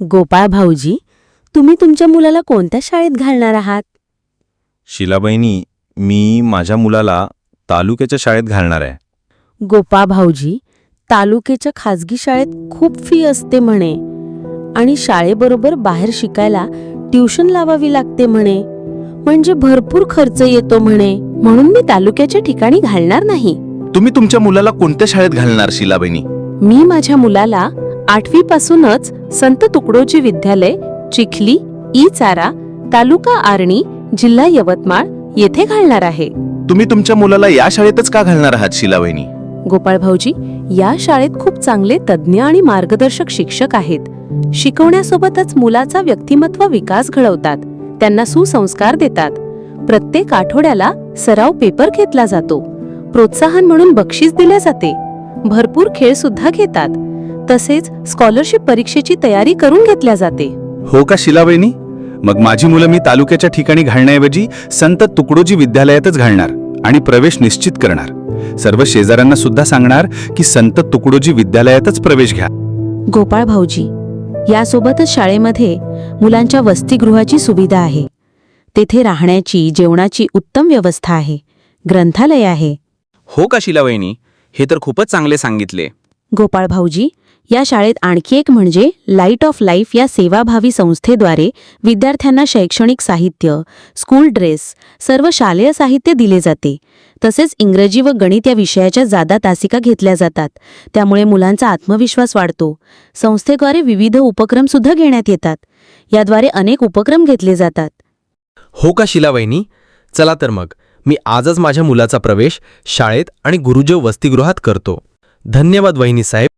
गोपाळ भाऊजी तुम्ही तुमच्या मुलाला कोणत्या शाळेत घालणार आहात? शिलाबाईंनी मी माझ्या मुलाला तालुक्याच्या शाळेत घालणार आहे. गोपाळ भाऊजी तालुक्याच्या खाजगी शाळेत खूप फी असते म्हणे. आणि शाळेबरोबर बाहेर शिकायला ट्युशन लावावी लागते म्हणे. म्हणजे भरपूर खर्च येतो म्हणे. म्हणून मी तालुक्याच्या ठिकाणी घालणार नाही. तुम्ही तुमच्या मुलाला कोणत्या शाळेत घालणार शिलाबाईंनी मी माझ्या मुलाला आठवी पासूनच संत तुकडोजी विद्यालय चिखली ई चारा तालुका आर्णी जिल्हा यवतमाळ येथे घालणार आहे. तुम्ही तुमच्या मुलाला या शाळेतच का घालणार आहात शिलाबाईंनी गोपाळ भाऊजी या शाळेत खूप चांगले तज्ज्ञ आणि मार्गदर्शक शिक्षक आहेत. शिकवण्यासोबतच मुलाचा व्यक्तिमत्व विकास घडवतात. त्यांना सुसंस्कार देतात. प्रत्येक आठवड्याला सराव पेपर घेतला जातो. प्रोत्साहन म्हणून बक्षीस दिले जाते. भरपूर खेळ सुद्धा घेतात. तसेच स्कॉलरशिप परीक्षेची तयारी करून घेतल्या जाते. हो का शिलाबाईंनी मग माझी मुलं मी तालुक्याच्या ठिकाणी घालण्याऐवजी संत तुकडोजी विद्यालयातच घालणार आणि प्रवेश निश्चित करणार. सर्व शेजाऱ्यांना सुद्धा सांगणार की संत तुकडोजी विद्यालयातच प्रवेश घ्या. गोपाळ भाऊजी यासोबतच शाळेमध्ये मुलांच्या वसतिगृहाची सुविधा आहे. तेथे राहण्याची जेवणाची उत्तम व्यवस्था आहे. ग्रंथालय आहे. हो का शिलावहिनी? हे तर खूपच चांगले सांगितले. गोपाळ भाऊजी या शाळेत आणखी एक म्हणजे लाइट ऑफ लाईफ या सेवाभावी संस्थेद्वारे विद्यार्थ्यांना शैक्षणिक साहित्य स्कूल ड्रेस सर्व शालेय साहित्य दिले जाते. तसेच इंग्रजी व गणित या विषयाच्या जादा तासिका घेतल्या जातात. त्यामुळे मुलांचा आत्मविश्वास वाढतो. संस्थेद्वारे विविध उपक्रम सुद्धा घेण्यात येतात. याद्वारे अनेक उपक्रम घेतले जातात. हो का शिलावहिनी? चला तर मग. मी आजच माझ्या मुलाचा प्रवेश शाळेत आणि गुरुजव वसतिगृहात करतो. धन्यवाद वहिनी साहेब.